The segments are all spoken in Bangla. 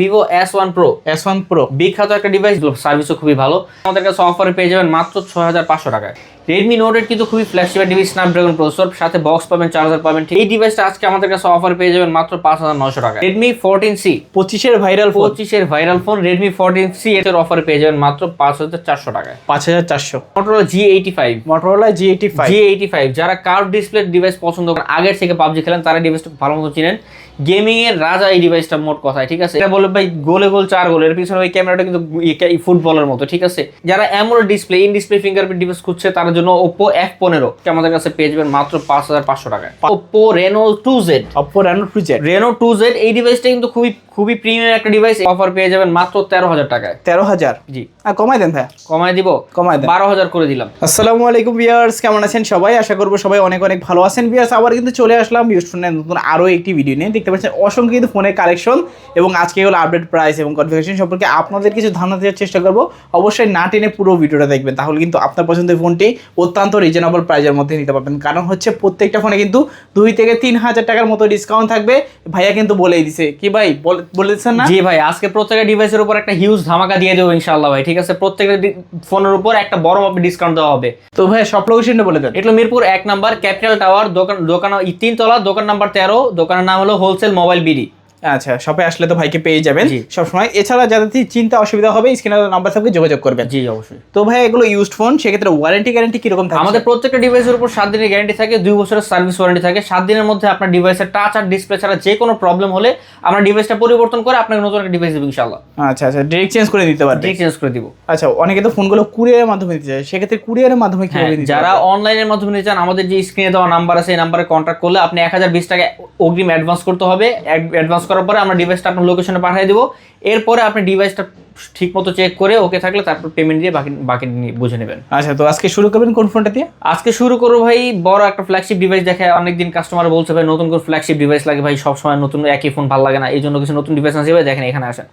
Vivo S one pro S one pro বিখ্যাত একটা ডিভাইস সার্ভিসও খুবই ভালো। আমাদের কাছে অফারে পেয়ে যাবেন মাত্র ছয় হাজার পাঁচশো টাকায়। রেডমি নোট এইট কিন্তু খুবই ফ্ল্যাগশিপ ডিভাইস স্ন্যাপড্রাগন প্রসেসর সাথে বক্স পাবেন চার্জার পাবেন। এই ডিভাইসটা আজকে আমাদের কাছে অফারে পেয়ে যাবেন মাত্র পাঁচ হাজার নশো টাকা রেডমি ফোরটিন সি পঁচিশের ভাইরাল পঁচিশের viral phone Redmi fourteen C এর অফারে পেয়ে যাবেন মাত্র পাঁচ হাজার চারশো টাকায়। পাঁচ হাজার চারশো। Motorola G eighty five Motorola G eighty five G eighty five যারা কার্ভ ডিসপ্লে ডিভাইস পছন্দ করেন আগের থেকে পাবজি খেলেন তারা ডিভাইসটা ভালো মতো চিনেন। গেমিং এর রাজা এই ডিভাইসটা মোট কথায় ঠিক আছে? এটা বলে ভাই গোলে গোল চার গোল এর পিছনে ওই ক্যামেরাটা কিন্তু ফুটবলের মতো ঠিক আছে? যারা এমন display in display fingerprint device খুঁজছে তার জন্য ওপো এফ পনেরো আমাদের কাছে পেয়ে যাবেন মাত্র পাঁচ হাজার পাঁচশো টাকায়। Oppo Reno two Z Oppo Reno two Z Reno two Z এই ডিভাইসটা কিন্তু খুবই খুবই প্রিমিয়াম একটা ডিভাইস অফার পেয়ে যাবেন মাত্র তেরো হাজার টাকায়। তেরো হাজার? জি। আর কমাই দেন ভাই। কমায় দিব? কমায় দেন। বারো হাজার করে দিলাম। আসসালামু আলাইকুম ভিউয়ার্স কেমন আছেন সবাই? আশা করব সবাই অনেক অনেক ভালো আছেন। ভিউয়ার্স আবার কিন্তু চলে আসলাম ইউজ ফোনের নতুন আরও একটি ভিডিও নিয়ে। দেখতে পাচ্ছেন অসংখ্য কিন্তু ফোনের কালেকশন এবং আজকে হলো আপডেট প্রাইস এবং কনফিগারেশন সম্পর্কে আপনাদের কিছু ধারণা দেওয়ার চেষ্টা করব। অবশ্যই না টেনে পুরো ভিডিওটা দেখবেন তাহলে কিন্তু আপনার পছন্দের ফোনটি অত্যন্ত রিজনেবল প্রাইজের মধ্যে নিতে পারবেন। কারণ হচ্ছে প্রত্যেকটা ফোনে কিন্তু দুই থেকে তিন হাজার টাকার মতো ডিসকাউন্ট থাকবে। ভাইয়া কিন্তু বলেই দিছে কি ভাই? বলে- বলে দিচ্ছেন না? জি ভাই, আজকে প্রত্যেকটা ডিভাইসের উপর একটা হিউজ ধামাকা দিয়ে দেবো ইনশাআল্লাহ ভাই, ঠিক আছে? প্রত্যেকটা ফোনের উপর একটা বড় মাপের ডিসকাউন্ট দেওয়া হবে। তো ভাই, সব লোকেশনটা বলে দেন। এটা মিরপুর এক নাম্বার ক্যাপিটাল টাওয়ার দোকান দোকান তিন তিনতলা, দোকান নাম্বার তেরো, দোকানের নাম হলো হোলসেল মোবাইল বিডি আচ্ছা শপে আসলে তো ভাইকে পেয়ে যাবেন জি। সবসময়। এছাড়া যাদের চিন্তা অসুবিধা হবে স্ক্রিনে নাম্বার থাকবে যোগাযোগ করবেন। জি অবশ্যই। তো ভাই এগুলো ইউজড ফোন সেক্ষেত্রে ওয়ারেন্টি গ্যারান্টি কীরকম থাকে আমাদের প্রত্যেকটা ডিভাইসের উপর সাত দিনের গ্যারান্টি থাকে দুই বছরের সার্ভিস ওয়ারেন্টি থাকে। সাত দিনের মধ্যে আপনার ডিভাইসের টাচ আর ডিসপ্লে ছাড়া যে কোনো প্রবলেম হলে আমরা ডিভাইসটা পরিবর্তন করে আপনাকে নতুন একটা ডিভাইস দেবো ইনশাআল্লাহ। আচ্ছা আচ্ছা ডিরেক্ট চেঞ্জ করে দিতে পারবে। ঠিক চেঞ্জ করে দিব। আচ্ছা অনেকে তো ফোনগুলো কুরিয়ারের মাধ্যমে দিতে চায়। সেক্ষেত্রে কুরিয়ারের মাধ্যমে হ্যাঁ কীভাবে যারা অনলাইনের মাধ্যমে নিতে চান আমাদের যে স্ক্রিনে দেওয়া নাম্বার আছে এই নাম্বারে কন্ট্যাক্ট করলে আপনি এক হাজার বিশ টাকা অগ্রিম অ্যাডভান্স করতে হবে। অ্যাডভান্স করার পরে আমরা ডিভাইসটা আপনার লোকেশনে পাঠিয়ে দেবো। এরপরে আপনি ডিভাইসটা ঠিক মতো চেক করে ওকে থাকলে তারপর পেমেন্ট দিয়ে বাকি বাকি নিয়ে বুঝে নেবেন। আচ্ছা তো আজকে শুরু করবেন কোন ফোনটা দিয়ে? আজকে শুরু করব ভাই বড় একটা ফ্ল্যাগশিপ ডিভাইস দেখে অনেকদিন কাস্টমার বলছে ভাই নতুন করে ফ্ল্যাগশিপ ডিভাইস লাগে ভাই সবসময় নতুন একই ফোন ভালো লাগে না। এই জন্য কিছু নতুন ডিভাইস আছে ভাই দেখেন এখানে আসেন।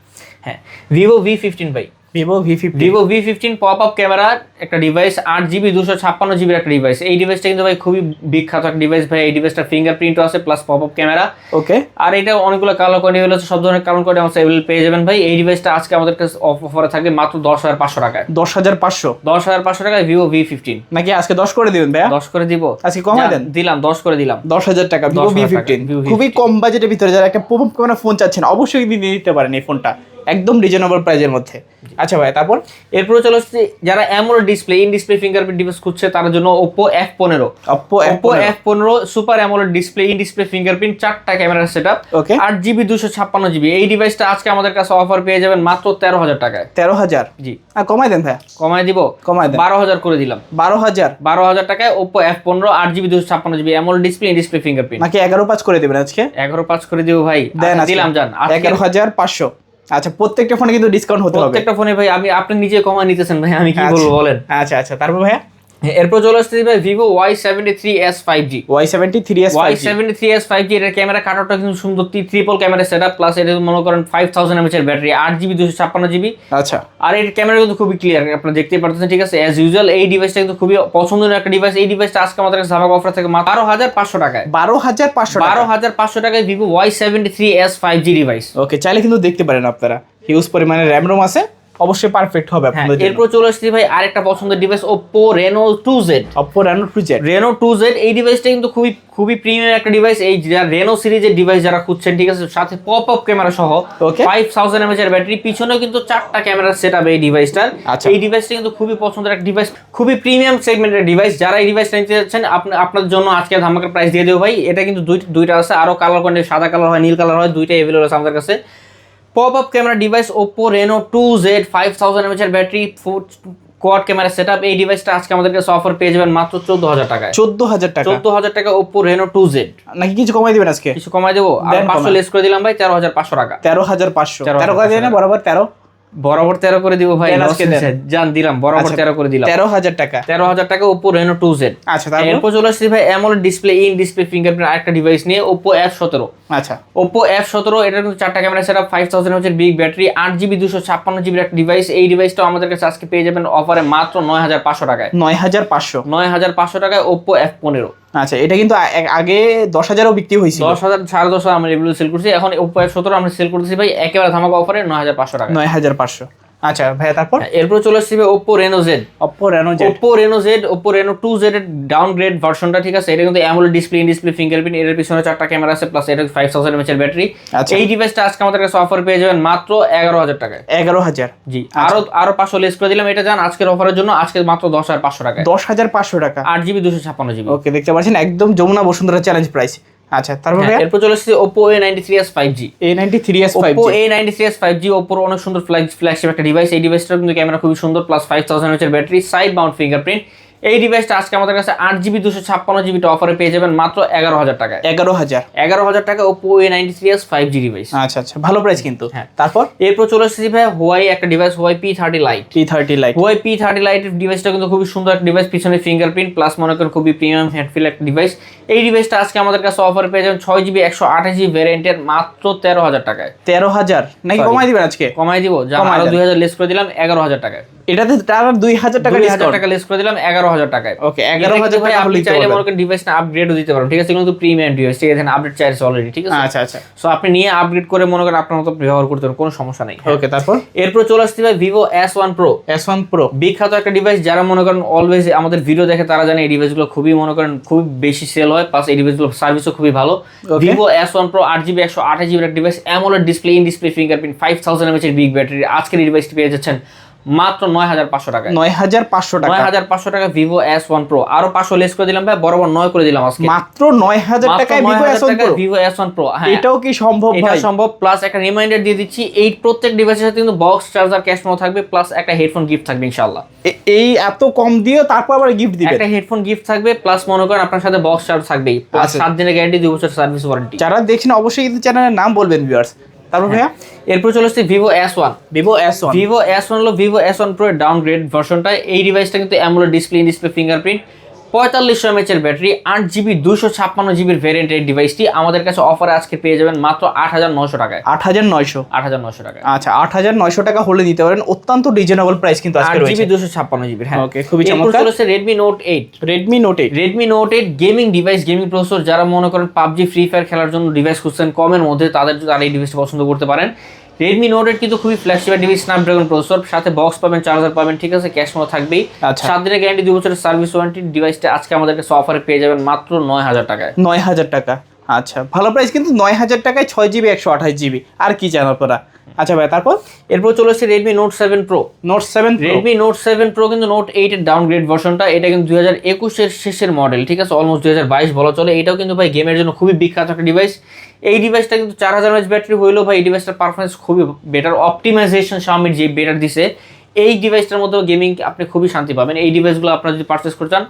হ্যাঁ ভিভো ভি ফিফটিন ভাই। Vivo V fifty Vivo V fifteen pop up ক্যামেরার একটা ডিভাইস আট জিবি দুশো ছাপ্পান্ন জিবির একটা ডিভাইস এই ডিভাইসটা কিন্তু ভাই খুবই বিখ্যাত একটা ডিভাইস ভাই। এই ডিভাইসটা ফিঙ্গারপ্রিন্টও আছে plus pop up camera okay আর এটা অনেকগুলো কালো কোয়ালিটি আছে সব ধরনের কালার কোয়ালিটি আমার অ্যাভেলেবল পেয়ে যাবেন ভাই। এই ডিভাইসটা আজকে আমাদের কাছে অফারে থাকবে মাত্র দশ হাজার পাঁচশো টাকায়। দশ হাজার পাঁচশো? দশ হাজার পাঁচশো টাকায় ভিভো ভি ফিফটিন নাকি আজকে দশ করে দিবেন ভাইয়া? দশ করে দিব। আজকে কমায় যা, দেন। দিলাম দশ করে দিলাম। দশ হাজার টাকা ভিভো 10,000 ভি টাকা, ফিফটিন Vivo V15 খুবই কম বাজেটের ভিতরে যারা একটা পপ আপ ক্যামেরা ফোন চাচ্ছেন অবশ্যই নিয়ে নিতে পারেন এই ফোনটা একদম রিজনেবল প্রাইজের মধ্যে। আচ্ছা ভাই তারপর? এরপরে চলে আসছে যারা AMOLED display in display fingerprint device খুঁজছে তার জন্য ওপো এফ পনেরো। অপ্পো ওপো এফ পনেরো super AMOLED display in display fingerprint চারটা ক্যামেরার সেট আপ ওকে আট জিবি দুশো ছাপ্পান্ন জিবি এই ডিভাইসটা আজকে আমাদের কাছে অফার পেয়ে যাবেন মাত্র তেরো হাজার টাকায়। তেরো হাজার? জি। আর কমাই দেন ভাইয়া কমায় দিব? কমায় দেন। বারো হাজার করে দিলাম। বারো হাজার? বারো হাজার টাকায় ওপো এফ পনেরো আট জিবি দুশো ছাপ্পান্ন GB AMOLED display in display fingerprint নাকি এগারো পাঁচ করে দেবেন আজকে? এগারো পাঁচ করে দিব ভাই। দেন আচ্ছা, দিলাম আজকে এগারো হাজার পাঁচশো। আচ্ছা প্রত্যেকটা ফোনে কিন্তু ডিসকাউন্ট হতে হবে। প্রত্যেকটা ফোনে ভাই আমি আপনি নিজে কমা নিতেছেন ভাই আমি কি বলব বলেন? আচ্ছা আচ্ছা তারপর ভাইয়া? এরপর চলে আসছে ভাই Vivo Y seventy three S five G Y seventy three S Y seventy three S five G এটার ক্যামেরা কাটারটা কিন্তু সুন্দর triple camera set up plus এটা মনে করেন ফাইভ থাউজেন্ড এমএচ এর ব্যাটারি আট জিবি দুশো ছাপ্পান্ন জিবি আচ্ছা। আর এর ক্যামেরা কিন্তু খুবই ক্লিয়ার আপনারা দেখতে পারতেছেন ঠিক আছে? অ্যাজ ইউজুয়াল এই ডিভাইসটা কিন্তু খুবই পছন্দনীয় একটা ডিভাইস এই ডিভাইসটা আজকে আমাদের কাছে ধামাকা অফার থাকে মাত্র বারো হাজার পাঁচশো টাকায়। বারো হাজার পাঁচশো বারো হাজার পাঁচশো টাকায় Vivo Y seventy three S five G device okay চাইলে কিন্তু দেখতে পারেন আপনারা। হিউজ পরিমাণে র্যাম রোম আছে। অবশ্যই পারফেক্ট হবে হ্যাঁ আপনাদের জন্য। এরপর চলে আসছি ভাই আরেকটা পছন্দের device Z Oppo Reno two Z Reno two Z এই ডিভাইসটা কিন্তু খুবই খুবই প্রিমিয়াম একটা ডিভাইস এই যারা রেনো সিরিজের ডিভাইস যারা খুঁজছেন ঠিক আছে সাথে পপ আপ ক্যামেরা সহ. ফাইভ থাউজেন্ড এমএচ এর ব্যাটারি পিছনেও কিন্তু চারটা ক্যামেরা সেট এই ডিভাইসটার আচ্ছা। এই ডিভাইসটা কিন্তু খুবই পছন্দের একটা ডিভাইস খুবই প্রিমিয়াম সেগমেন্টের ডিভাইস যারা এই ডিভাইসটা নিতে যাচ্ছেন আপনি আপনার জন্য আজকে ধামাকার প্রাইস দিয়ে দেবো ভাই। এটা কিন্তু দুই দুইটা আছে আরও কালার কোয়ান্টি সাদা কালার হয় নীল কালার হয় দুইটাই অ্যাভেলেবল আছে আমাদের কাছে। Pop up camera device Oppo Reno two Z five thousand এমএচের battery four quad camera set এই ডিভাইসটা আজকে আমাদের কাছে অফার পেয়ে যাবেন মাত্র চোদ্দ হাজার টাকায়। চোদ্দ হাজার টাকা? চোদ্দ হাজার টাকা ওপো রেনো টু জেড নাকি কিছু কমাই দিবেন আজকে? কিছু কমাই দেবো। আর পাঁচশো। লেস করে দিলাম ভাই তেরো হাজার পাঁচশো টাকা। তেরো হাজার পাঁচশো। তেরো করে না বরাবর তেরো? বরাবর তেরো করে দিব ভাই। জান দিলাম বরাবর আচ্ছা, তেরো করে দিলাম। তেরো হাজার টাকা। তেরো হাজার টাকা ওপো রেনো টু জেড আচ্ছা এরপর চলে আসছি ভাই AMOLED display in display fingerprint আরেকটা ডিভাইস নিয়ে ওপো এফ সতেরো। আচ্ছা। ওপো এফ সতেরো এটার কিন্তু চারটা ক্যামেরা সেট ফাইভ থাউজেন্ড হচ্ছে বিগ ব্যাটারি আট জিবি দুশো ছাপ্পান্ন জিবির একটা ডিভাইস এই ডিভাইসটা আমাদের কাছে আজকে পেয়ে যাবেন অফারে মাত্র নয় হাজার পাঁচশো টাকায়। নয় হাজার পাঁচশো। নয় হাজার পাঁচশো টাকায় ওপো এফ পনেরো। আচ্ছা এটা কিন্তু আগে দশ হাজারও বিক্রি হয়েছিল। দশ হাজার সাড়ে দশ হাজার আমরা এগুলো সেল করছি। এখন উপায় সতেরো আমরা সেল করতেছি ভাই একেবারে ধামাকা অফারে নয় হাজার পাঁচশো টাকা। নয় হাজার পাঁচশো। আচ্ছা ভাইয়া তারপর? হ্যাঁ, এরপর চলে আসছি ভাই Oppo Reno Z Oppo Reno Z Oppo Reno Z Oppo Reno two Z এর ডাউনগ্রেড ভার্সনটা ঠিক আছে? এটা কিন্তু AMOLED display in display fingerprint এর পিছনে চারটা ক্যামেরা আছে প্লাস এটা ফাইভ থাউজেন্ড এমএচ এর ব্যাটারি আচ্ছা। এই ডিভাইসটা আজকে আমাদের কাছে অফার পেয়ে যাবেন মাত্র এগারো হাজার টাকায়। এগারো হাজার। জি আরও আরও পাঁচশো লেস করে দিলাম এটা জান আজকের অফারের জন্য আজকে মাত্র দশ হাজার পাঁচশো টাকায়। দশ হাজার পাঁচশো টাকা। আট জিবি দুশো ছাপ্পান্ন জিবি ওকে দেখতে পাচ্ছেন একদম যমুনা বসুন্ধরা চ্যালেঞ্জ প্রাইস আচ্ছা তারপরে? এরপর চলে এসেছে Oppo A ninety three S five G A ninety three S five G ওপোর অনেক সুন্দর ফ্ল্যাগশিপ একটা ডিভাইস এই ডিভাইসটার কিন্তু ক্যামেরা খুবই সুন্দর প্লাস ফাইভ থাউজেন্ড এর ব্যাটারি সাইড মাউন্ট ফিঙ্গারপ্রিন্ট এই ডিভাইসটা আজকে আমাদের কাছে আট জিবি দুশো ছাপ্পান্ন জিবিটা অফারে পেয়ে যাবেন মাত্র এগারো হাজার টাকা এগারো হাজার। এগারো হাজার টাকা Oppo A ninety three S five G device আচ্ছা আচ্ছা ভালো প্রাইস কিন্তু। হ্যাঁ। তারপর? এরপর চলে এসেছি ভাই হোয়াই একটা device Huawei P thirty lite T thirty lite Huawei P thirty lite ডিভাইসটা কিন্তু খুবই সুন্দর একটা ডিভাইস পিছনে ফিঙ্গারপ্রিন্ট প্লাস মনে করেন খুবই প্রিমিয়াম হ্যান্ডফিল একটা ডিভাইস এই ডিভাইসটা আজকে আমাদের কাছে অফার পেয়ে যাবেন ছয় জিবি একশো আঠাশ জিবি ভ্যারিয়েন্টের মাত্র তেরো হাজার টাকায়। তেরো হাজার। নাকি. কমাই দিবেন আজকে? কমাই দিব যা আরও দুই হাজার লেস করে দিলাম এগারো হাজার টাকায়। এটাতে তার দুই হাজার টাকা দুই হাজার টাকা লেস করে দিলাম এগারো হাজার টাকায়। ওকে এগারো হাজার টাকা আপনি চাইলে মনে করেন ডিভাইসটা আপগ্রেডও দিতে পারেন ঠিক আছে? কিন্তু প্রিমিয়াম ডিভাইস ঠিক আছে? আপডেট চাইছে অলরেডি ঠিক আছে? আচ্ছা আচ্ছা। সো আপনি নিয়ে আপগ্রেড করে মনে করেন আপনার মতো ব্যবহার করতে পারেন কোনো সমস্যা নেই। ওকে তারপর? এরপর চলে আসছে ভাই Vivo S one pro S one pro বিখ্যাত একটা ডিভাইস যারা মনে করেন অলওয়েজ আমাদের ভিডিও দেখে তারা জানে এই ডিভাইসগুলো খুবই মনে করেন খুব বেশি সেল হয় প্লাস এই ডিভাইসগুলো সার্ভিসও খুবই ভালো. ভিভো এস ওয়ান প্রো আট জিবি একশো আঠাশ জিবির device AMOLED display in display fingerprint five thousand mAh এর বিগ ব্যাটারি আজকের এই ডিভাইসটি পেয়ে যাচ্ছেন মাত্র নয় হাজার পাঁচশো টাকা নয় হাজার পাঁচশো টাকা। নয় হাজার পাঁচশো টাকা ভিভো এস ওয়ান প্রো আরও পাঁচশো লেস করে দিলাম ভাই বরাবর নয় করে দিলাম আজকে। মাত্র নয় হাজার টাকায় Vivo S one pro Vivo S one pro হ্যাঁ। এটাও কি সম্ভব এটা সম্ভব প্লাস একটা রিমাইন্ডার দিয়ে দিচ্ছি এই প্রত্যেক ডিভাইসের সাথে কিন্তু বক্স চার্জার ক্যাশ মেমো থাকবে প্লাস একটা হেডফোন গিফট থাকবে ইনশাআল্লাহ। এই এত কম দিয়ে তারপর আবার গিফট দিবে? একটা হেডফোন গিফট থাকবে প্লাস মনে করেন আপনার সাথে বক্স চার্জ থাকবেই প্লাস আচ্ছা। সাত দিনের গ্যারান্টি দুই বছর সার্ভিস ওয়ারেন্টি যারা দেখছেন অবশ্যই কিন্তু চ্যানেলের নাম বলবেন ভিউয়ার্স তারপর ভাইয়া? এরপর চলে আসছে Vivo S one Vivo S one Vivo S one হলো Vivo S one pro downgrade ভার্সনটা এই ডিভাইসটা কিন্তু AMOLED display in display fingerprint পঁয়তাল্লিশশো এমএচ এর ব্যাটারি আট জিবি দুশো ছাপ্পান্ন জিবির ভ্যারিয়েন্টের ডিভাইসটি আমাদের কাছে অফারে আজকে পেয়ে যাবেন মাত্র আট হাজার নশো টাকায়। আট হাজার নয়শো? আট হাজার নশো টাকায়। আচ্ছা আট হাজার নয়শো টাকা হলে নিতে পারেন। অত্যন্ত রিজনেবল প্রাইস কিন্তু আট আজকে রয়েছে। জিবি দুশো ছাপ্পান্ন জিবির হ্যাঁ। Okay, খুবই চমৎকার। চলেছে Redmi note eight Redmi note eight Redmi note eight gaming device gaming processor যারা মনে করেন পাবজি ফ্রি ফায়ার খেলার জন্য ডিভাইস খুঁজছেন কমের মধ্যে তাদের তারা এই ডিভাইসটা পছন্দ করতে পারেন রেডমি নোট এইট কিন্তু খুবই ফ্ল্যাগশিপ ডিভাইস স্ন্যাপড্রাগন প্রসেসর সাথে বক্স পাবেন চার্জার পাবেন ঠিক আছে ক্যাশ মো থাকবেই। আচ্ছা। সাত দিনের গ্যারান্টি দুই বছরের সার্ভিস ওয়ারেন্টি ডিভাইসটা আজকে আমাদের কাছে অফারে পেয়ে যাবেন মাত্র নয় হাজার টাকায়। নয় হাজার টাকা। আচ্ছা ভালো প্রাইস কিন্তু নয় হাজার টাকায় ছয় জিবি একশো আঠাশ জিবি আর কি চান আপনারা আচ্ছা ভাই তারপর? এরপর চলে আসছে Redmi note seven pro note seven Redmi note seven pro কিন্তু নোট এইট এর ডাউনগ্রেড ভার্সনটা এটা কিন্তু দুই হাজার একুশের শেষের মডেল ঠিক আছে অলমোস্ট দুই হাজার বাইশ বলা চলে। এটাও কিন্তু ভাই গেমের জন্য খুবই বিখ্যাত একটা ডিভাইস এই ডিভাইসটা কিন্তু চার হাজার এমএচ ব্যাটারি হইলেও ভাই এই ডিভাইসটার পারফরমেন্স খুবই বেটার অপটিমাইজেশন সামির যে বেটার দিছে, এই ডিভাইসটার মধ্যে গেমিং আপনি খুবই শান্তি পাবেন। এই ডিভাইসগুলো আপনারা যদি পারচেস করতে চান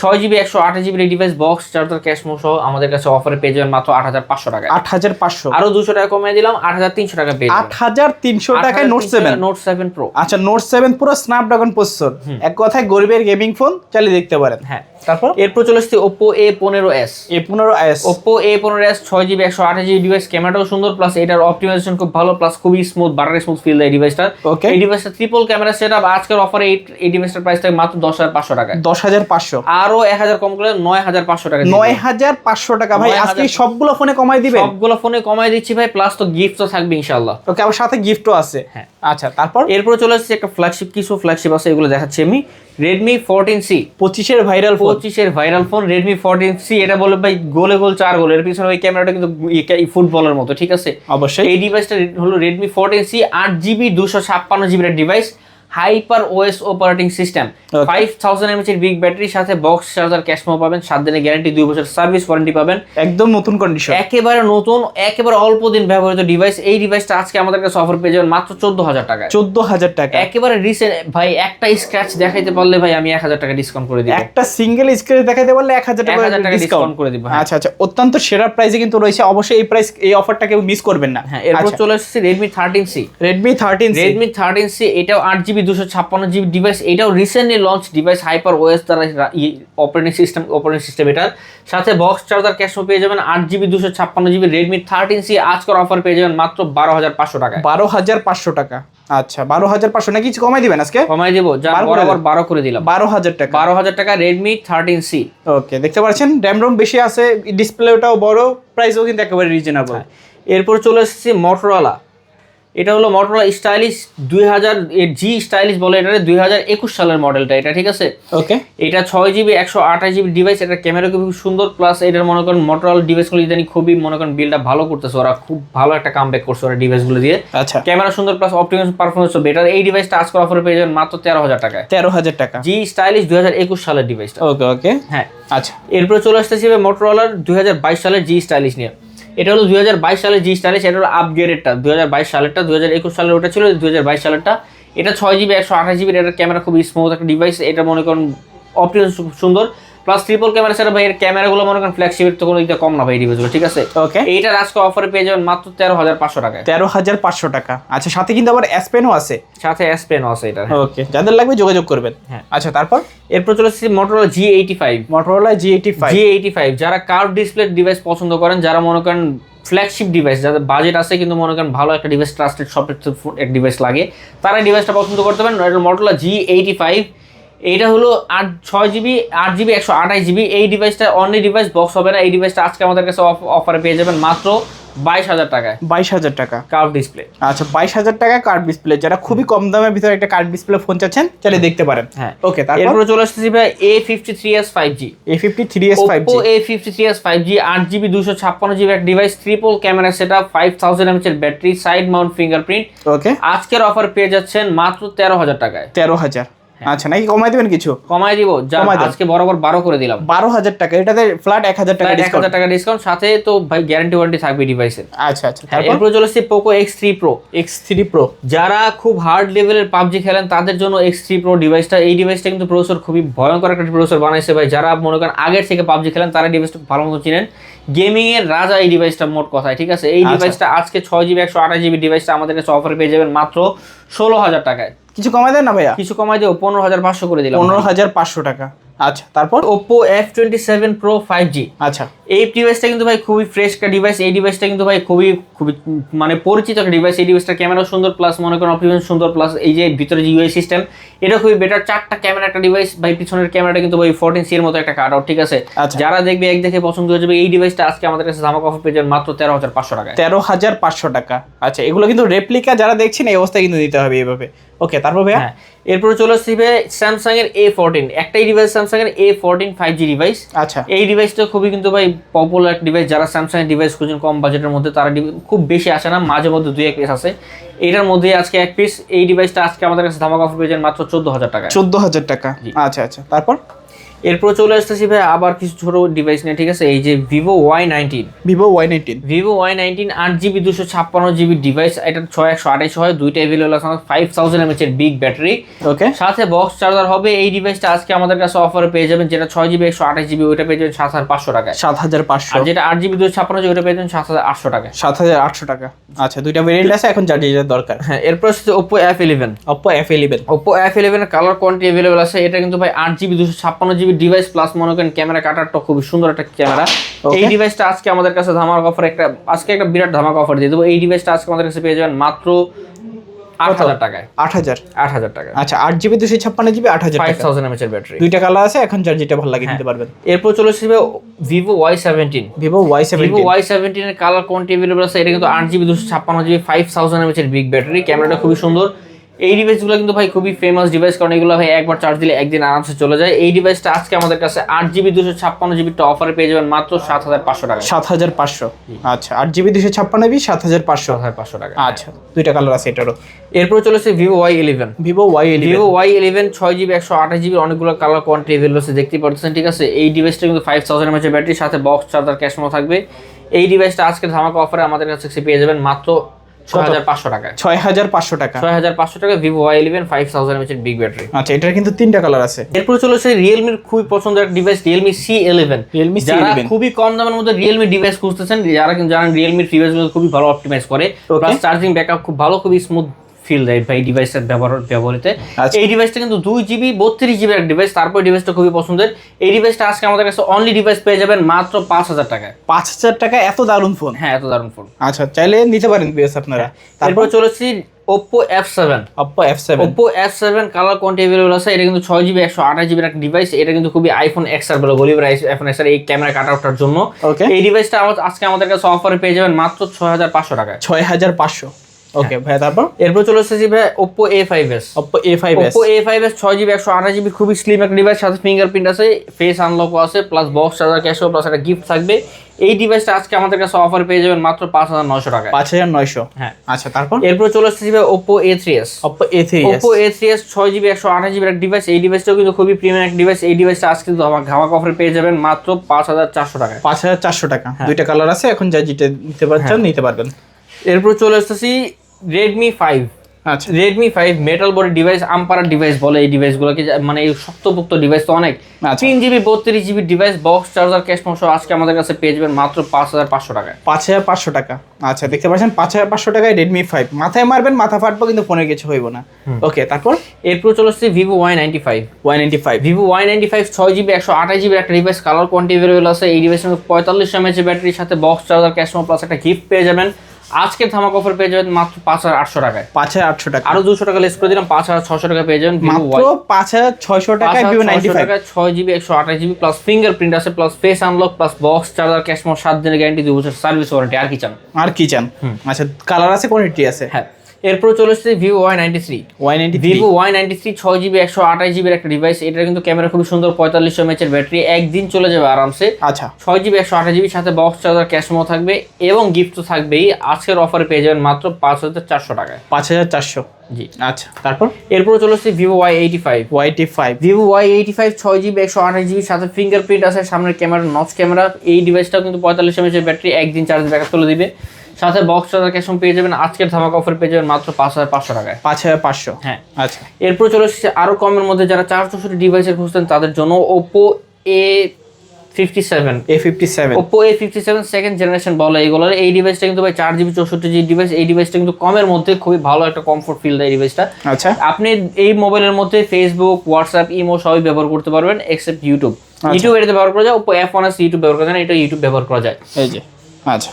ছয় জিবি একশো আঠাশ জিবির এই ডিভাইস বক্স চার্জার ক্যাশ সহ আমাদের কাছে অফারে পেয়ে যাবেন মাত্র আট হাজার পাঁচশো টাকা আট হাজার পাঁচশো। আরও দুশো টাকা কমিয়ে দিলাম আট হাজার তিনশো টাকা পেয়ে আট হাজার তিনশো টাকায় note seven note seven pro আচ্ছা নোট সেভেন পুরো স্ন্যাপড্রাগন প্রসেসর এক কথায় গরিবের গেমিং ফোন চালিয়ে দেখতে পারেন। হ্যাঁ। তারপর? এরপর চলে আসছে ওপো এ পনেরো এস এ পনেরো এস ওপো এ পনেরো এস ছয় জিবি একশো আঠাশ জিবি ডিভাইস ক্যামেরাটাও সুন্দর প্লাস এটার অপটিমাইজেশন খুব ভালো প্লাস খুবই স্মুথ বাটারি স্মুথ ফিল দেয় ডিভাইসটা Okay. এই ডিভাইসটা ট্রিপল ক্যামেরা সেট আপ আজকের অফারে এই ডিভাইসটার প্রাইস থাকে মাত্র দশ হাজার পাঁচশো টাকা দশ হাজার পাঁচশো। আরও এক হাজার কম করে নয় হাজার পাঁচশো টাকা নয় হাজার পাঁচশো টাকা। ভাই আজকে সবগুলো ফোনে কমাই দিবেন? সবগুলো ফোনে কমাই দিচ্ছি ভাই প্লাস তো গিফট তো থাকবে ইনশাল্লাহ ওকে আবার সাথে গিফটও আছে। হ্যাঁ। আচ্ছা তারপর? এরপর চলে আসছে একটা ফ্ল্যাগশিপ কিছু ফ্ল্যাগশিপ আছে এগুলো দেখাচ্ছি আমি। রেডমি ফোরটিন সি পঁচিশের ভাইরাল পঁচিশের viral phone Redmi fourteen C এটা বলে ভাই গোলে গোল চার গোল। এর পিছনে ওই ক্যামেরাটা কিন্তু ফুটবলের মতো ঠিক আছে? অবশ্যই। এই ডিভাইসটা হলো রেডমি ফোরটিন সি আট জিবি দুশো ছাপ্পান্ন জিবির device hyper OS operating system. Five thousand MH এর বিগ ব্যাটারির সাথে বক্স চার্জার ক্যাশমো পাবেন সাত দিনের গ্যারান্টি দুই বছর সার্ভিস ওয়ারেন্টি পাবেন। একদম নতুন কন্ডিশন একেবারে নতুন একেবারে অল্প দিন ব্যবহৃত ডিভাইস এই ডিভাইসটা আজকে আমাদের কাছে অফার পেয়ে যাবেন মাত্র চোদ্দ হাজার টাকা চোদ্দ হাজার টাকা। একেবারে রিসেন্ট ভাই একটা স্ক্র্যাচ দেখাইতে পারলে ভাই আমি এক হাজার টাকা ডিসকাউন্ট করে দিই একটা সিঙ্গেল স্ক্রিনে দেখাইতে পারলে এক হাজার টাকা ডিসকাউন্ট করে দিব হ্যাঁ। আচ্ছা আচ্ছা অত্যন্ত সেরা প্রাইসে কিন্তু রয়েছে। অবশ্যই এই প্রাইস এই অফারটা কেউ মিস করবেন না। হ্যাঁ এরপর চলে এসেছে Redmi thirteen C Redmi thirteen Redmi thirteen C এটাও আট জিবি দুশো ছাপ্পান্ন জিবি ডিভাইস এটাও recently launch device hyper OS দ্বারা অপারেটিং সিস্টেম অপারেটিং সিস্টেম এটার। সাথে বক্স চার্জার ক্যাশও পেয়ে যাবেন আট জিবি দুশো ছাপ্পান্ন জিবি রেডমি থার্টিন সি আজকের অফার পেয়ে যাবেন মাত্র বারো হাজার পাঁচশো টাকা বারো হাজার পাঁচশো টাকা। আচ্ছা বারো হাজার পাঁচশো না কিছু কমাই দিবেন আজকে? কমাই দেবো যা বারো করে বরাবর বারো করে দিলাম। বারো হাজার টাকা। বারো হাজার টাকা রেডমি থার্টিন সি ওকে দেখতে পাচ্ছেন র্যাম রোম বেশি আছে ডিসপ্লেটাও বড় প্রাইসও কিন্তু একেবারে রিজনেবল এরপর চলে এসেছে মোটরোলা এটা হলো মোটরোলা স্টাইলিশ দুই হাজার জি স্টাইলিশ বলে এটা দুই হাজার একুশ সালের মডেলটা এটা ঠিক আছে? ওকে। এটা ছয় জিবি একশো আঠাশ জিবি ডিভাইস এটা ক্যামেরা খুব সুন্দর প্লাস এটার মনে করেন মোটরোলা ডিভাইসগুলো ইদানি খুবই মনে করেন বিলটা ভালো করতেছে ওরা খুব ভালো একটা কাম ব্যাক করছে ওরা ডিভাইসগুলো দিয়ে। আচ্ছা। ক্যামেরা সুন্দর প্লাস অপটিমাইজ পারফরমেন্স বেটার এই ডিভাইসটা আজকে অফারে পেয়ে যাবেন মাত্র তেরো হাজার টাকায়। তেরো হাজার টাকা। জি স্টাইলিশ দুই হাজার একুশ সালের ডিভাইসটা ওকে ওকে। হ্যাঁ। আচ্ছা। এরপরে চলে আসতেছি মোটরোলার দুই হাজার বাইশ সালের জি স্টাইলিশ নিয়ে। এটা হলো দুই হাজার বাইশ সালের জি স্টাইলিশ এটা হলো আপগ্রেডেডটা দু হাজার বাইশ সালেরটা দু হাজার একুশ সালের ওটা ছিল দু হাজার বাইশ সালেরটা। এটা ছয় জিবি, একশো আঠাশ জিবির এটার ক্যামেরা খুব স্মুথ একটা ডিভাইস এটা মনে করেন অপটিক্যাল সুন্দর। প্লাস ট্রিপল ক্যামেরা সেটা ভাই এর ক্যামেরাগুলো মনে করেন ফ্ল্যাগশিপের তো কোনো দিকটা কম না ভাই ডিভাইসগুলো ঠিক আছে? ওকে এইটার আজকে অফারে পেয়ে যাবেন মাত্র তেরো হাজার পাঁচশো টাকায়। তেরো হাজার পাঁচশো টাকা। আচ্ছা সাথে কিন্তু আবার এস পেনও আছে। সাথে এস পেনও আছে এটা। ওকে যাদের লাগবে যোগাযোগ করবেন। হ্যাঁ। আচ্ছা তারপর? এরপর চলে এসেছি Motorola G eighty five Motorola G eighty five G eighty five যারা কার্ভ ডিসপ্লে ডিভাইস পছন্দ করেন যারা মনে করেন ফ্ল্যাগশিপ ডিভাইস যাদের বাজেট আছে কিন্তু মনে করেন ভালো একটা ডিভাইস ট্রাস্টেড সব এক ডিভাইস লাগে তারা ডিভাইসটা পছন্দ করতে পারেন। মডেল জি এইটি ফাইভ এইটা হলো আট ছয় জিবি আট জিবি একশো আঠাশ জিবি এই ডিভাইসটা অনলি ডিভাইস বক্স হবে না। এই ডিভাইসটা আজকে আমাদের কাছে অফারে পেয়ে যাবেন মাত্র বাইশ হাজার টাকায়। বাইশ হাজার টাকা। কার্ভ ডিসপ্লে আচ্ছা বাইশ হাজার টাকা কার্ড ডিসপ্লে যারা খুবই কম দামের ভিতরে একটা কার্ড ডিসপ্লে ফোন চাচ্ছেন চাইলে দেখতে পারেন। হ্যাঁ। ওকে তারপর? চলে আসতেছি ভাই A fifty three S five G A fifty three S five Oppo A fifty three S five G আট জিবি দুশো ছাপ্পান্ন জিবি এক device triple camera set up five thousand এমএচের battery side mount fingerprint okay আজকের অফার পেয়ে যাচ্ছেন মাত্র তেরো হাজার টাকায়। তেরো হাজার। আচ্ছা নাকি কমাই দিবেন কিছু? কমাই দিব যা আজকে বরাবর বারো করে দিলাম। বারো হাজার টাকা এটাতে ফ্ল্যাট এক হাজার টাকা এক ডিসকাউন্ট হাজার টাকা ডিসকাউন্ট সাথে তো ভাই গ্যারান্টি ওয়ারেন্টি থাকবে ডিভাইসের আচ্ছা আচ্ছা তারপর? এরপরে চলে আসছে Poco X three pro X three pro যারা খুব হার্ড লেভেলের পাবজি খেলেন তাদের জন্য এক্স থ্রি প্রো ডিভাইসটা এই ডিভাইসটা কিন্তু প্রসেসর খুবই ভয়ঙ্কর একটা প্রসেসর বানাইছে ভাই। যারা মনে করেন আগের থেকে পাবজি খেলেন তারা ডিভাইসটা ভালো মতো চিনেন। গেমিং এর রাজা এই ডিভাইসটা মোট কথায় ঠিক আছে? এই আচ্ছা। ডিভাইসটা আজকে ছয় জিবি একশো আঠাশ জিবি ডিভাইসটা আমাদের কাছে অফার পেয়ে যাবেন মাত্র ষোলো হাজার টাকায়। কিছু কমাই দেন না ভাইয়া? কিছু কমাই দেবো পনেরো হাজার পাঁচশো করে দিলাম পনেরো হাজার পাঁচশো টাকা। আচ্ছা তারপর? Oppo F twenty seven pro five G আচ্ছা। এই ডিভাইসটা কিন্তু ভাই খুবই ফ্রেশ একটা ডিভাইস এই ডিভাইসটা কিন্তু ভাই খুবই খুবই মানে পরিচিত একটা ডিভাইস এই ডিভাইসটা ক্যামেরা সুন্দর প্লাস মনে করেন অপটিমাইজ সুন্দর প্লাস এই যে ভিতরে যে ইউআই সিস্টেম এটা খুবই বেটার চারটা ক্যামেরা একটা ডিভাইস ভাই পিছনের ক্যামেরাটা কিন্তু ভাই ফোরটিন সি এর মতো একটা কাট আউট ঠিক আছে? আচ্ছা। যারা দেখবে এক দেখে পছন্দ হয়ে যাবে এই ডিভাইসটা আজকে আমাদের কাছে ধামাকা অফার পেয়ে যাবেন মাত্র তেরো হাজার পাঁচশো টাকা তেরো হাজার পাঁচশো টাকা। আচ্ছা এগুলো কিন্তু রেপ্লিকা যারা দেখছেন এই অবস্থায় কিন্তু দিতে হবে এইভাবে। ওকে তারপর ভাইয়া? হ্যাঁ এরপরে চলে আসছে স্যামসাং এর এ ফোরটিন একটাই ডিভাইস স্যামসাং এর A fourteen five G device আচ্ছা। এই ডিভাইসটা খুবই কিন্তু ভাই পপুলার ডিভাইস যারা স্যামসাংয়ের ডিভাইস খুঁজছেন কম বাজেটের মধ্যে তারা খুব বেশি আসে না মাঝে মধ্যে দুই এক পিস আছে এটার মধ্যে আজকে এক পিস এই ডিভাইসটা আজকে আমাদের কাছে ধামাকা অফার পেয়েছেন মাত্র চোদ্দ হাজার টাকা চোদ্দ হাজার টাকা। আচ্ছা আচ্ছা। তারপর? এরপর চলে আসতেছি ভাই আবার কিছু ছোট ডিভাইস নিয়ে ঠিক আছে? এই যে Vivo Y nineteen Vivo Y nineteen Vivo Y nineteen আট জিবি দুশো ছাপ্পান্ন জিবি ডিভাইস এটা ছয় একশো আঠাইশ হয় দুইটা অ্যাভেলেবল আছে ফাইভ থাউজেন্ড এমএচ এর বিগ ব্যাটারি ওকে সাথে বক্স চার্জার হবে এই ডিভাইসটা আজকে আমাদের কাছে অফারে পেয়ে যাবেন যেটা ছয় জিবি একশো আঠাশ জিবি ওইটা পেয়ে যাবেন সাত হাজার পাঁচশো টাকায়। সাত হাজার পাঁচশো। আর যেটা আট জিবি দুশো ছাপ্পান্ন জিবি ওইটা পেয়ে যাবেন সাত হাজার আটশো টাকা সাত হাজার আটশো টাকা। আচ্ছা দুইটা ভেরিয়েন্ট আছে এখন যেটা দরকার। হ্যাঁ এরপর হচ্ছে Oppo F eleven Oppo F eleven Oppo F ইলেভেনের কালার কোয়ান্টিটি অ্যাভেলেবল আছে এটা কিন্তু ভাই আট জিবি দুশো ছাপ্পান্ন জিবি ডিভাইস প্লাস মনে করেন ক্যামেরা কাটারটা খুবই সুন্দর একটা ক্যামেরা. এই ডিভাইসটা আজকে আমাদের কাছে ধামাক অফার একটা আজকে একটা বিরাট ধামাক অফার দিয়ে দেবো। এই ডিভাইসটা আজকে আমাদের কাছে পেয়ে যাবেন মাত্র আট হাজার টাকায়। আট হাজার? আট হাজার টাকা আচ্ছা আট জিবি দুশো ছাপ্পান্ন জিবি আট হাজার ফাইভ থাউজেন্ড ব্যাটারি দুইটা কালার আছে এখন যার যেটা ভালো লাগে হ্যাঁ। নিতে পারবেন। এরপর চলে আসবে Vivo Y seventeen Vivo Y Vivo Y সেভেন্টিনের colour available আছে? এটা কিন্তু আট জিবি দুশো ছাপ্পান্ন GB five thousand big battery ক্যামেরাটা খুবই সুন্দর। এই ডিভাইসগুলো কিন্তু ভাই খুবই ফেমাস ডিভাইস কারণ এগুলো ভাই একবার চার্জ দিলে একদিন আরামসে চলে যায়। এই ডিভাইসটা আজকে আমাদের কাছে আট জিবি দুশো ছাপ্পান্ন জিবিটা অফারে পেয়ে যাবেন মাত্র সাত হাজার পাঁচশো টাকা সাত হাজার পাঁচশো। আচ্ছা আট জিবি দুশো ছাপ্পান্ন জিবি সাত হাজার পাঁচশো। হাজার পাঁচশো টাকা আচ্ছা দুইটা কালার আছে এটারও। এরপর চলেছে Vivo Y eleven Vivo Y Vivo Y eleven ছয় জিবি একশো আঠাশ জিবি অনেকগুলো কালার কোয়ান্টি অ্যাভেলেবল আছে দেখতেই পাচ্ছেন ঠিক আছে? এই ডিভাইসটা কিন্তু ফাইভ থাউজেন্ড এমএচের ব্যাটারির সাথে বক্স চার্জার ক্যাশমো থাকবে। এই ডিভাইসটা আজকে ধামাকা অফারে আমাদের কাছে পেয়ে যাবেন মাত্র ছয় হাজার পাঁচশো টাকায়। ছয় হাজার পাঁচশো টাকা। ছয় হাজার পাঁচশো টাকা Vivo Y eleven five big battery আচ্ছা এটার কিন্তু তিনটা কালার আছে। এরপর চলেছে রিয়েলমির খুবই পছন্দের একটা device Realme C eleven Realme যারা খুবই কম দামের মধ্যে রিয়েলমি ডিভাইস খুঁজতেছেন যারা কিন্তু জানেন রিয়েলমির ডিভাইসগুলো খুবই ভালো অপটিমাইজ করে। প্লাস চার্জিং ব্যাকআপ খুব ভালো খুবই স্মুথ ফিল দেয় ভাই ডিভাইসের ব্যবহার ব্যবহৃতে। আচ্ছা। এই ডিভাইসটা কিন্তু দুই জিবি বত্রিশ জিবি একটা ডিভাইস তারপর ডিভাইসটা খুবই পছন্দের। এই ডিভাইসটা আজকে আমাদের কাছে অনলি ডিভাইস পেয়ে যাবেন মাত্র পাঁচ হাজার টাকায়। পাঁচ হাজার টাকা এত দারুণ ফোন হ্যাঁ এত দারুণ ফোন আচ্ছা চাইলে নিতে পারেন বিএস আপনারা। তারপর? তারপর চলেছি Oppo F seven Oppo F seven Oppo F seven colour quantity available আছে। এটা কিন্তু ছয় জিবি একশো আঠাশ জিবির একটা ডিভাইস এটা কিন্তু খুবই আইফোন এক্সার বলে বলি আইফোন এক্সার এই ক্যামেরা কাট আউটটার জন্য। এই ডিভাইসটা আজকে আমাদের কাছে অফারে পেয়ে যাবেন মাত্র ছয় হাজার পাঁচশো টাকায়। ছয় হাজার পাঁচশো। ওকে ভাইয়া তারপর? এরপর চলে এসেছি ভাই এ ফাইভ এস ছয় জিবি একশো আঠাশ জিবি খুবই স্লিম একটা ডিভাইস সাথে ফিঙ্গারপ্রিন্ট আছে ফেস আনলকও আছে প্লাস বক্স চার্জার ক্যাশও প্লাস একটা গিফট থাকবে। এই ডিভাইসটা আজকে আমাদের কাছে অফার পেয়ে যাবেন মাত্র পাঁচ হাজার নয়শো টাকায়। পাঁচ হাজার নয়শো। হ্যাঁ। আচ্ছা তারপর? এরপর চলে এসেছি ভাই Oppo A three S Oppo A three Oppo A three S ছয় জিবি একশো আঠাশ জিবির একটা ডিভাইস এই ডিভাইসটাও কিন্তু খুবই প্রিমিয়াম একটা ডিভাইস এই ডিভাইসটা আজকে কিন্তু আমার ধামাক অফারে পেয়ে যাবেন মাত্র পাঁচ হাজার চারশো টাকায়। পাঁচ হাজার চারশো টাকা। হ্যাঁ। দুইটা কালার আছে এখন যা যেটা নিতে পারছেন নিতে পারবেন। এরপর চলে এসেছি রেডমি ফাইভ আচ্ছা। Redmi five metal body device আম্পারার device বলে এই ডিভাইসগুলোকে মানে এই শক্তপোক্ত ডিভাইস তো অনেক। আচ্ছা। তিন জিবি বত্রিশ GB device box charger cash সহ আজকে আমাদের কাছে পেয়ে যাবেন মাত্র পাঁচ হাজার পাঁচশো টাকায়। পাঁচ হাজার পাঁচশো টাকা। আচ্ছা দেখতে পাচ্ছেন পাঁচ হাজার পাঁচশো টাকায় রেডমি ফাইভ মাথায় মারবেন মাথা ফাটবো কিন্তু ফোনের কিছু হইব না। ওকে তারপর? এরপর চলে এসেছি Vivo Y ninety five Y ninety five Vivo Y ninety five ছয় জিবি একশো আঠাশ জিবি একটা ডিভাইস কালার কোয়ান্টি অ্যাভেলেবল আছে। এই ডিভাইসের পঁয়তাল্লিশ এমএচের ব্যাটারির সাথে বক্স চার্জার ক্যাশ প্লাস একটা গিফট পেয়ে যাবেন। আজকে ধামাক অফার পেয়ে যাবেন মাত্র পাঁচ হাজার আটশো টাকায়। পাঁচ হাজার আটশো টাকা। আরও দুশো টাকা লেস করে দিলাম পাঁচ হাজার ছশো টাকা পেয়ে যাবেন মাত্র পাঁচ হাজার ছয়শো টাকা ভিভো নাইনটি ফাইভ ছয় জিবি একশো আঠাশ জিবি প্লাস ফিঙ্গার প্রিন্ট আছে plus face unlock plus box charger cash সাত দিনের গ্যারান্টি দু বছর সার্ভিস ওয়ারেন্টি আর কি চান? আর কি চান? আচ্ছা কালার আছে কোয়ান্টিটি আছে? হ্যাঁ। এরপর চলে এসেছে Vivo Y ninety three Y ninety Vivo Y ninety three ছয় জিবি একশো আঠাশ জিবির একটা ডিভাইস এটা কিন্তু ক্যামেরা খুবই সুন্দর পঁয়তাল্লিশ এমএচের ব্যাটারি একদিন চলে যাবে আরামসে। আচ্ছা। ছয় জিবি একশো আঠাশ জিবির সাথে বক্স চার্জার ক্যাশমো থাকবে এবং গিফট তো থাকবেই। আজকের অফারে পেয়ে যাবেন মাত্র পাঁচ হাজার চারশো টাকায়। পাঁচ হাজার চারশো। জি। আচ্ছা তারপর? এরপর চলে এসেছে Vivo Y eighty five Y eighty five Vivo Y eighty five ছয় জিবি একশো আঠাশ জিবির সাথে ফিঙ্গারপ্রিন্ট আছে সামনের ক্যামেরা নচ ক্যামেরা এই ডিভাইসটাও কিন্তু পঁয়তাল্লিশ এমএচের ব্যাটারি একদিন চার্জ ব্যাকআপ তুলে দিবে। সাথে বক্স চার্জার ক্যাশন পেয়ে যাবেন। আজকের ধামাক অফার পেয়ে যাবেন মাত্র পাঁচ হাজার পাঁচশো টাকায়। পাঁচ হাজার পাঁচশো। হ্যাঁ। আচ্ছা। এরপর চলে এসেছে আরও কমের মধ্যে যারা চার চৌষট্টি ডিভাইসের খুঁজতেন তাদের জন্য Oppo A fifty seven A fifty seven Oppo A fifty seven second generation বলে এইগুলোর এই ডিভাইসটা কিন্তু ভাই চার জিবি চৌষট্টি জিবি ডিভাইস এই ডিভাইসটা কিন্তু কমের মধ্যে খুবই ভালো একটা কমফোর্ট ফিল দেয় ডিভাইসটা আচ্ছা। আপনি এই মোবাইলের মধ্যে ফেসবুক হোয়াটসঅ্যাপ ইমো সবই ব্যবহার করতে পারবেন এক্সেপ্ট ইউটিউব। ইউটিউব এটাতে ব্যবহার করা যায় ওপো এফ ওয়ান ইউটিউব ব্যবহার করা যায় এটা ইউটিউব ব্যবহার করা যায়। এই যে আচ্ছা।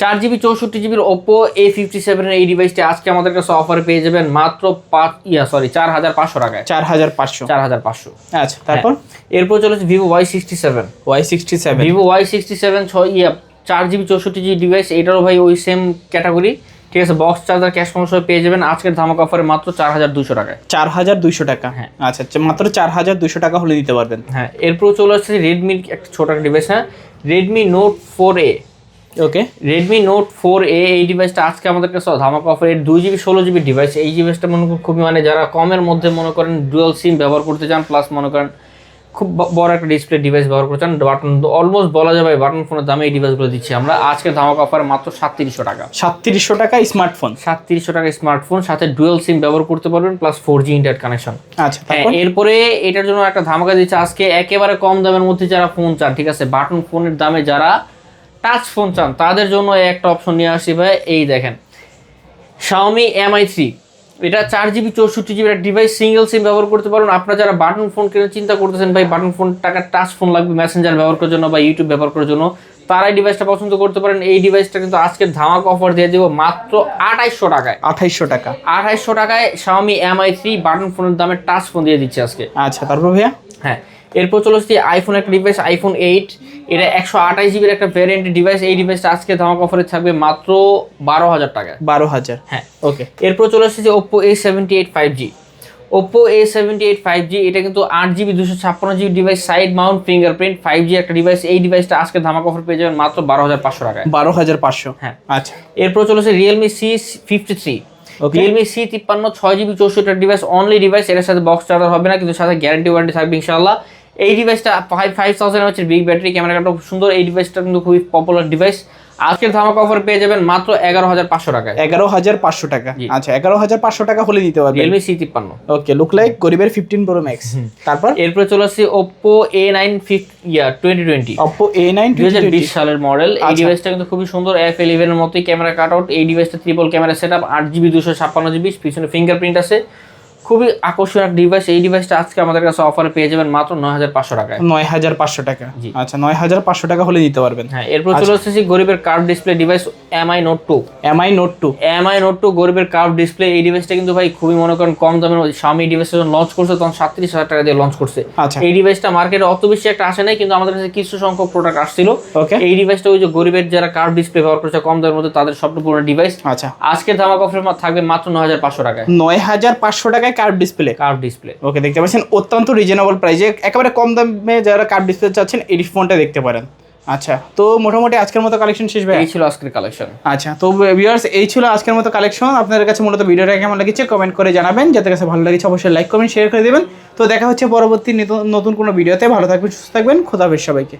চার জিবি চৌষট্টি জিবির ওপো এ ফিফটি সেভেনের এই ডিভাইসটি আজকে আমাদের কাছে অফারে পেয়ে যাবেন মাত্র পাঁচ ইয়া সরি চার হাজার পাঁচশো টাকায়। চার হাজার পাঁচশো। চার হাজার পাঁচশো। আচ্ছা তারপর? এরপর চলেছে Vivo Y sixty seven Y sixty seven Vivo Y sixty seven ছয় ইয়া চার জিবি চৌষট্টি জিবি ডিভাইস এটারও ভাই ওই সেম ক্যাটাগরি ঠিক আছে বক্স চার্জার ক্যাশ সমস্যা পেয়ে যাবেন। আজকের ধামাক অফারে মাত্র চার হাজার দুশো টাকায়। চার হাজার দুইশো টাকা। হ্যাঁ। আচ্ছা আচ্ছা, মাত্র চার হাজার দুইশো টাকা হলে দিতে পারবেন। হ্যাঁ এরপর চলে আসছে রেডমির একটা ছোট একটা ডিভাইস হ্যাঁ। Redmi note four A okay Redmi note four A এই ডিভাইসটা আজকে আমাদের কাছে ধামাক অফার এর দুই জিবি ষোলো জিবি ডিভাইস এই ডিভাইসটা মনে করেন খুবই মানে যারা কমের মধ্যে মনে করেন ডুয়াল সিম ব্যবহার করতে চান প্লাস মনে করেন খুব বড় একটা ডিসপ্লে ডিভাইস ব্যবহার করতে চান বাটন অলমোস্ট বলা যাবে বাটন ফোনের দামে এই ডিভাইসগুলো দিচ্ছি আমরা। আজকে ধামাক অফার মাত্র সাতত্রিশশো টাকা। সাতত্রিশশো টাকা স্মার্টফোন সাতত্রিশশো টাকা স্মার্টফোন সাথে ডুয়েল সিম ব্যবহার করতে পারবেন plus four G internet connection আচ্ছা হ্যাঁ এরপরে এটার জন্য একটা ধামাকা দিচ্ছে। আজকে একেবারে কম দামের মধ্যে যারা ফোন চান ঠিক আছে? বাটন ফোনের দামে যারা টাচ ফোন চান তাদের জন্য একটা অপশন নিয়ে আসি ভাই এই দেখেন। Xiaomi MI থ্রি এটা চার জিবি চৌষট্টি জিবি একটা ডিভাইস সিঙ্গেল সিম ব্যবহার করতে পারেন। আপনারা যারা বাটন ফোন কেনার চিন্তা করতেছেন ভাই বাটন ফোন টাকা টাচ ফোন লাগবে মেসেঞ্জার ব্যবহার করার জন্য বা ইউটিউব ব্যবহার করার জন্য তারা এই ডিভাইসটা পছন্দ করতে পারেন। এই ডিভাইসটা কিন্তু আজকে ধামাক অফার দিয়ে দেবো মাত্র আঠাইশশো টাকায়। আঠাইশশো টাকা। আঠাইশশো টাকায় Xiaomi MI থ্রি বাটন ফোনের দামে টাচ ফোন দিয়ে দিচ্ছে আজকে। আচ্ছা তারপর ভাইয়া? হ্যাঁ এরপর চলে আসছি আইফোন একটা ডিভাইস আইফোন এইট এটা একশো আঠাশ জিবির একটা ভ্যারিয়েন্টের ডিভাইস এই ডিভাইসটা আজকে ধামাক অফারে থাকবে মাত্র বারো হাজার টাকা বারো হাজার। হ্যাঁ ওকে এরপর চলে আসছে যে Oppo A seventy eight five G Oppo A seventy eight five G এটা কিন্তু আট জিবি দুশো ছাপ্পান্ন GB device side mount fingerprint five G একটা ডিভাইস এই ডিভাইসটা আজকে ধামাক অফার পেয়ে যাবেন মাত্র বারো হাজার পাঁচশো টাকায়। বারো হাজার পাঁচশো। হ্যাঁ। আচ্ছা। এরপর চলেছে Realme C fifty three. Realme C তিপ্পান্ন ছয় জিবি চৌষট্টি ডিভাইস অনলি ডিভাইস এর সাথে বক্স চার্জার হবে না কিন্তু সাথে গ্যারান্টি ওয়ারেন্টি থাকবে ইনশাআল্লাহ। এই ডিভাইসটা ফাইভ ফাইভ থাউজেন্ড হচ্ছে বিগ ব্যাটারি ক্যামেরাটা খুব সুন্দর এই ডিভাইসটা কিন্তু খুবই পপুলার ডিভাইস আজকের ধামাক অফার পেয়ে যাবেন মাত্র এগারো হাজার পাঁচশো টাকা এগারো হাজার পাঁচশো টাকা। আচ্ছা এগারো হাজার পাঁচশো টাকা হলে দিতে পারবেন। রিয়েলমি সি তিপ্পান্ন। ওকে লুক লাইক গরিবের ফিফটিন প্রো ম্যাক্স তারপর? এরপরে চলে আসছে ওপ্পো এ নাইন ফিফ year twenty twenty Oppo A nine দুই হাজার বিশ সালের মডেল এই আচ্ছা। ডিভাইসটা কিন্তু খুবই সুন্দর এফ ইলেভেনের মতোই ক্যামেরা কাট আউট এই ডিভাইসটা ট্রিপল ক্যামেরা সেট আপ আট জিবি দুশো ছাপ্পান্ন জিবি পিছনে ফিঙ্গারপ্রিন্ট আছে। খুবই আকর্ষণীয় ডিভাইস এই ডিভাইসটা আজকে আমাদের কাছে অফারে পেয়ে যাবেন মাত্র নয় হাজার পাঁচশো টাকায়। নয় হাজার পাঁচশো টাকা। আচ্ছা নয় হাজার পাঁচশো টাকা হলে দিতে পারবেন। হ্যাঁ এরপর চলে আসতেছি গরিবের curve display device MI note two MI note two MI note two গরিবের কার্ভ ডিসপ্লে এই ডিভাইসটা কিন্তু ভাই খুবই মনে করেন কম দামের স্বামী ডিভাইসটা যখন লঞ্চ করছে তখন সাতত্রিশ হাজার টাকা দিয়ে লঞ্চ করছে। আচ্ছা। এই ডিভাইসটা মার্কেটে অত বেশি একটা আসে নাই কিন্তু আমাদের কাছে কিছু সংখ্যক প্রোডাক্ট আসছিল। ওকে এই ডিভাইসটা ওই যে গরিবের যারা কার্ভ ডিসপ্লে ব্যবহার করছে কম দামের মধ্যে তাদের সবচেয়ে পুরো ডিভাইস আচ্ছা। আজকের ধামাক অফার থাকবে মাত্র নয় হাজার পাঁচশো টাকায়। নয় হাজার পাঁচশো টাকায় curve display curve display okay দেখতে পাচ্ছেন অত্যন্ত রিজনেবল প্রাইসে একেবারে কম দামে যারা কার্ভ ডিসপ্লে চাচ্ছেন এই ফোনটা দেখতে পারেন। আচ্ছা তো মোটামুটি আজকের মতো কালেকশন শেষ ভাই এই ছিল আজকের কালেকশন আচ্ছা তো ভিউয়ার্স এই ছিল আজকের মতো কালেকশন আপনাদের কাছে মূলত ভিডিওটা কেমন লেগেছে কমেন্ট করে জানাবেন। যাদের কাছে ভালো লাগছে অবশ্যই লাইক কমেন্ট শেয়ার করে দেবেন। তো দেখা হচ্ছে পরবর্তী নিত- নতুন কোনো ভিডিওতে। ভালো থাকবেন সুস্থ থাকবেন। খোদা হাফেজ সবাইকে।